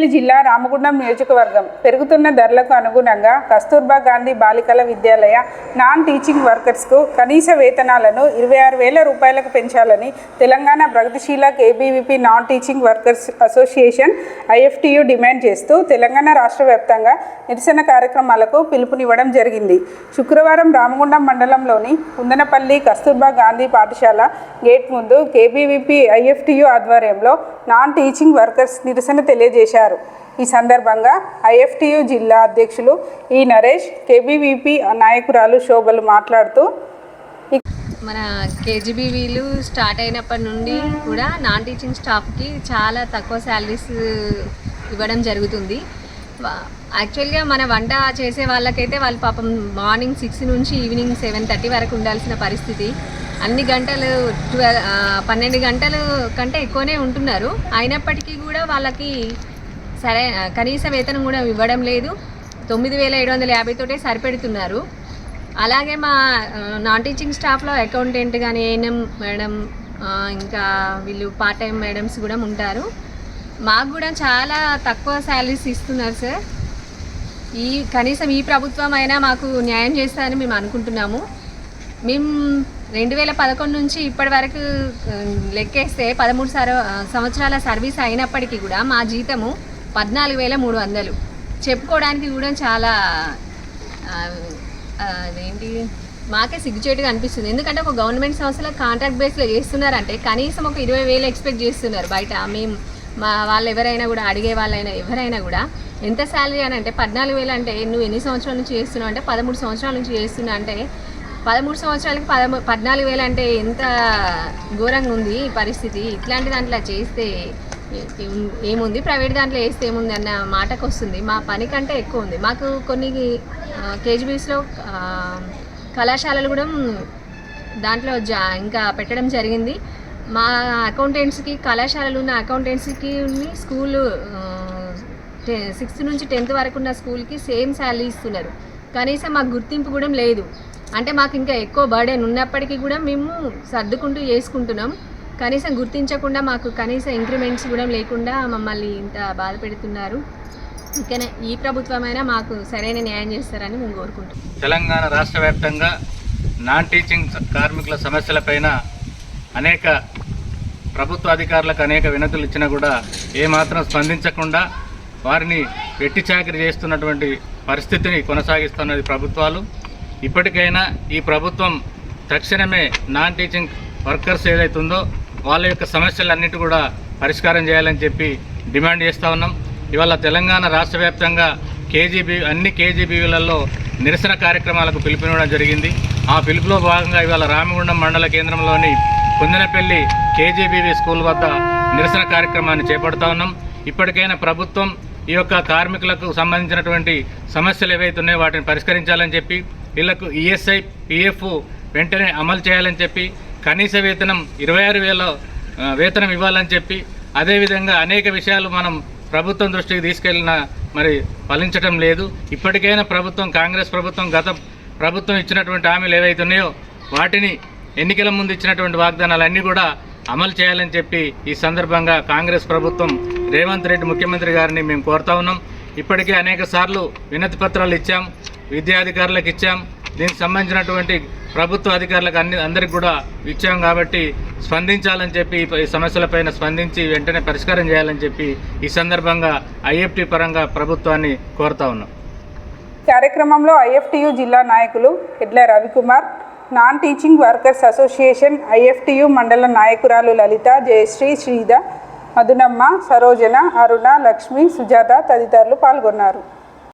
పెద్దపల్లి జిల్లా రామగుండం నియోజకవర్గం. పెరుగుతున్న ధరలకు అనుగుణంగా కస్తూర్బా గాంధీ బాలికల విద్యాలయ నాన్ టీచింగ్ వర్కర్స్కు కనీస వేతనాలను ఇరవై ఆరు వేల రూపాయలకు పెంచాలని తెలంగాణ ప్రగతిశీల KBVP non teaching workers association IFTU demand చేస్తూ తెలంగాణ రాష్ట్ర వ్యాప్తంగా నిరసన కార్యక్రమాలకు పిలుపునివ్వడం జరిగింది. శుక్రవారం రామగుండం మండలంలోని కుందనపల్లి కస్తూర్బా గాంధీ పాఠశాల గేట్ ముందు కేబీవీపీ ఐఎఫ్టీయూ ఆధ్వర్యంలో నాన్ టీచింగ్ వర్కర్స్ నిరసన తెలియజేశారు. ఈ సందర్భంగా ఐఎఫ్టీయూ జిల్లా అధ్యక్షులు ఈ నరేష్ కేబీవీపీ నాయకురాలు శోభలు మాట్లాడుతూ మన కేజీబీవీలు స్టార్ట్ అయినప్పటి నుండి కూడా నాన్ టీచింగ్ స్టాఫ్కి చాలా తక్కువ శాలరీస్ ఇవ్వడం జరుగుతుంది. యాక్చువల్గా మన వంట చేసే వాళ్ళకైతే వాళ్ళు పాపం మార్నింగ్ సిక్స్ నుంచి ఈవినింగ్ సెవెన్ థర్టీ వరకు ఉండాల్సిన పరిస్థితి. అన్ని గంటలు ట్వెల్వ్ పన్నెండు గంటలు కంటే ఎక్కువనే ఉంటున్నారు. అయినప్పటికీ కూడా వాళ్ళకి సరే కనీస వేతనం కూడా ఇవ్వడం లేదు. తొమ్మిది వేల ఏడు వందల యాభైతోటే సరిపెడుతున్నారు. అలాగే మా నాన్ టీచింగ్ స్టాఫ్లో అకౌంటెంట్ కానీ ఏఎన్ఎం మేడం ఇంకా వీళ్ళు పార్ట్ టైం మేడమ్స్ కూడా ఉంటారు. మాకు కూడా చాలా తక్కువ శాలరీస్ ఇస్తున్నారు సార్. ఈ కనీసం ఈ ప్రభుత్వం అయినా మాకు న్యాయం చేస్తారని మేము అనుకుంటున్నాము. మేము రెండు వేల పదకొండు నుంచి ఇప్పటి వరకు లెక్కేస్తే పదమూడు సర సంవత్సరాల సర్వీస్ అయినప్పటికీ కూడా మా జీతము పద్నాలుగు వేల మూడు వందలు. చెప్పుకోవడానికి కూడా చాలా అదేంటి? మాకే సిగ్గుచేటుగా అనిపిస్తుంది. ఎందుకంటే ఒక గవర్నమెంట్ సంస్థలో కాంట్రాక్ట్ బేస్లో చేస్తున్నారంటే కనీసం ఒక ఇరవై వేలు ఎక్స్పెక్ట్ చేస్తున్నారు బయట. మేము మా వాళ్ళు ఎవరైనా కూడా అడిగే వాళ్ళైనా ఎవరైనా కూడా ఎంత శాలరీ అని అంటే పద్నాలుగు వేలు అంటే నువ్వు ఎన్ని సంవత్సరాల నుంచి చేస్తున్నావు అంటే పదమూడు సంవత్సరాల నుంచి చేస్తున్నా అంటే పదమూడు సంవత్సరాలకి పదమూ పద్నాలుగు వేలు అంటే ఎంత ఘోరంగా ఉంది పరిస్థితి. ఇట్లాంటి దాంట్లో చేస్తే ఏముంది? ప్రైవేట్ దాంట్లో వేస్తే ఏముంది అన్న మాటకు వస్తుంది మా పని కంటే ఎక్కువ ఉంది. మాకు కొన్ని కేజీబీస్లో కళాశాలలు కూడా దాంట్లో జా ఇంకా పెట్టడం జరిగింది. మా అకౌంటెంట్స్కి కళాశాలలు ఉన్న అకౌంటెంట్స్కి స్కూల్ సిక్స్త్ నుంచి టెన్త్ వరకు ఉన్న స్కూల్కి సేమ్ శాలరీ ఇస్తున్నారు. కనీసం మాకు గుర్తింపు కూడా లేదు. అంటే మాకు ఇంకా ఎక్కువ బర్డెన్ ఉన్నప్పటికీ కూడా మేము సర్దుకుంటూ చేసుకుంటున్నాం. కనీసం గుర్తించకుండా మాకు కనీసం ఇంక్రిమెంట్స్ కూడా లేకుండా మమ్మల్ని ఇంత బాధ పెడుతున్నారు. ఇంకనే? ఈ ప్రభుత్వమైనా మాకు సరైన న్యాయం చేస్తారని మేము కోరుకుంటున్నాం. తెలంగాణ రాష్ట్ర వ్యాప్తంగా నాన్ టీచింగ్ కార్మికుల సమస్యలపైన అనేక ప్రభుత్వ అధికారులకు అనేక వినతులు ఇచ్చినా కూడా ఏమాత్రం స్పందించకుండా వారిని వెట్టి చాకరి చేస్తున్నటువంటి పరిస్థితిని కొనసాగిస్తున్నది ప్రభుత్వాలు. ఇప్పటికైనా ఈ ప్రభుత్వం తక్షణమే నాన్ టీచింగ్ వర్కర్స్ ఏదైతుందో వాళ్ళ యొక్క సమస్యలన్నిటి కూడా పరిష్కారం చేయాలని చెప్పి డిమాండ్ చేస్తూ ఉన్నాం. ఇవాళ తెలంగాణ రాష్ట్ర వ్యాప్తంగా కేజీబీ అన్ని కేజీబీలలో నిరసన కార్యక్రమాలకు పిలుపునివ్వడం జరిగింది. ఆ పిలుపులో భాగంగా ఇవాళ రామగుండం మండల కేంద్రంలోని కుందనపల్లి కేజీబీవీ స్కూల్ వద్ద నిరసన కార్యక్రమాన్ని చేపడతా ఉన్నాం. ఇప్పటికైనా ప్రభుత్వం ఈ యొక్క కార్మికులకు సంబంధించినటువంటి సమస్యలు ఏవైతున్నాయో వాటిని పరిష్కరించాలని చెప్పి వీళ్ళకు ఈఎస్ఐ పిఎఫ్ వెంటనే అమలు చేయాలని చెప్పి కనీస వేతనం ఇరవై ఆరు వేల వేతనం ఇవ్వాలని చెప్పి అదేవిధంగా అనేక విషయాలు మనం ప్రభుత్వం దృష్టికి తీసుకెళ్ళిన మరి ఫలించటం లేదు. ఇప్పటికైనా ప్రభుత్వం కాంగ్రెస్ ప్రభుత్వం గత ప్రభుత్వం ఇచ్చినటువంటి హామీలు ఏవైతే ఉన్నాయో వాటిని ఎన్నికల ముందు ఇచ్చినటువంటి వాగ్దానాలన్నీ కూడా అమలు చేయాలని చెప్పి ఈ సందర్భంగా కాంగ్రెస్ ప్రభుత్వం రేవంత్ రెడ్డి ముఖ్యమంత్రి గారిని మేము కోరుతా ఉన్నాం. ఇప్పటికే అనేక సార్లు వినతి పత్రాలు ఇచ్చాం విద్యాధికారులకు ఇచ్చాం దీనికి సంబంధించినటువంటి ప్రభుత్వ అధికారులకు అన్ని అందరికి కూడా ఇచ్చాం కాబట్టి స్పందించాలని చెప్పి ఈ సమస్యలపైన స్పందించి వెంటనే పరిష్కారం చేయాలని చెప్పి ఈ సందర్భంగా ఐఎఫ్టీ పరంగా ప్రభుత్వాన్ని కోరుతా ఉన్నాం. కార్యక్రమంలో ఐఎఫ్టీయు జిల్లా నాయకులు Edla Ravikumar non teaching workers association IFTU మండల నాయకురాలు లలిత జయశ్రీ శ్రీధ మధునమ్మ సరోజన అరుణ లక్ష్మి సుజాత తదితరులు పాల్గొన్నారు.